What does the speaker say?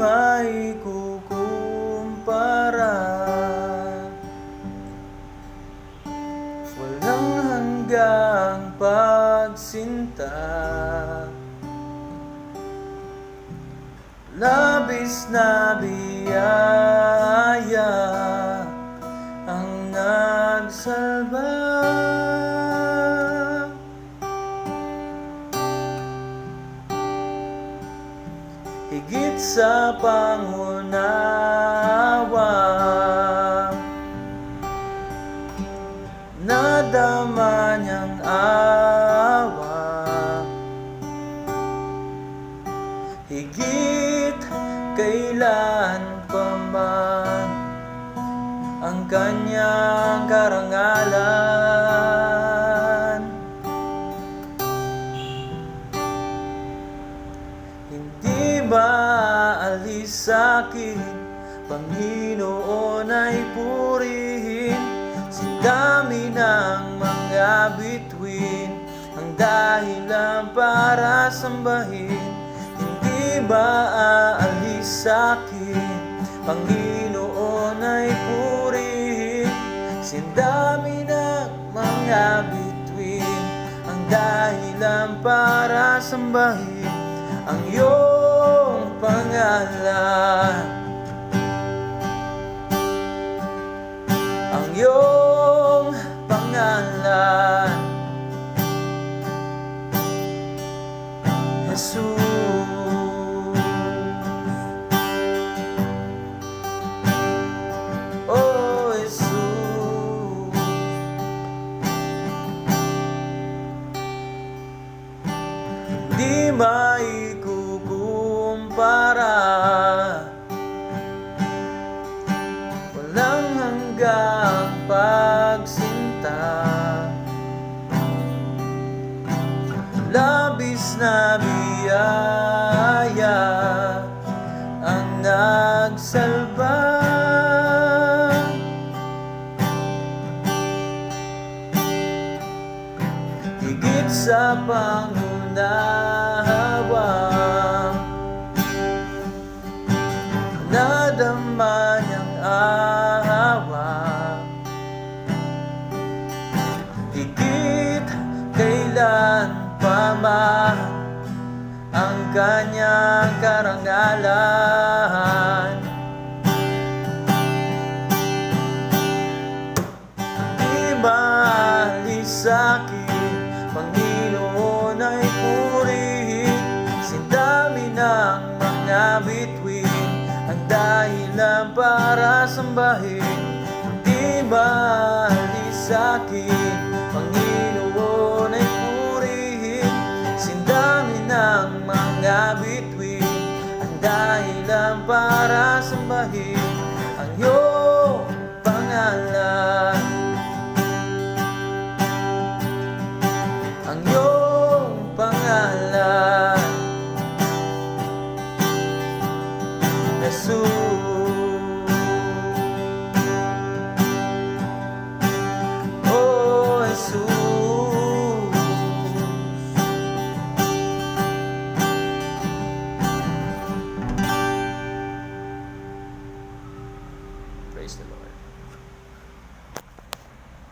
may kukumpara. Walang hanggang pagsinta. Labis na biyaya Ang nagsalba Sa pangunawa. Nadama niyang awa. Higit kailan pa man Ang kanyang karangalan sa'kin. Panginoon ay purihin Sa dami ng mga bituin. Ang dahilan para sambahin Hindi maalis sa'kin? Panginoon ay purihin Sa dami ng mga bituin. Ang dahilan para sambahin ang iyong pangalan. Ang iyong pangalan. Jesus. Oh Di maikukumpara Walang hanggang pagsinta. Labis na biyaya Ang nagsalba. Higit sa pangunawa Ang kanyang karangalan. Di maalis sa'kin Panginoon ay purihin. Sindami ng mga bituin Ang dahilan para sambahin. Di maalis sa'kin Panginoon bituin Ang dahilan para sambahin Ang iyong pangalan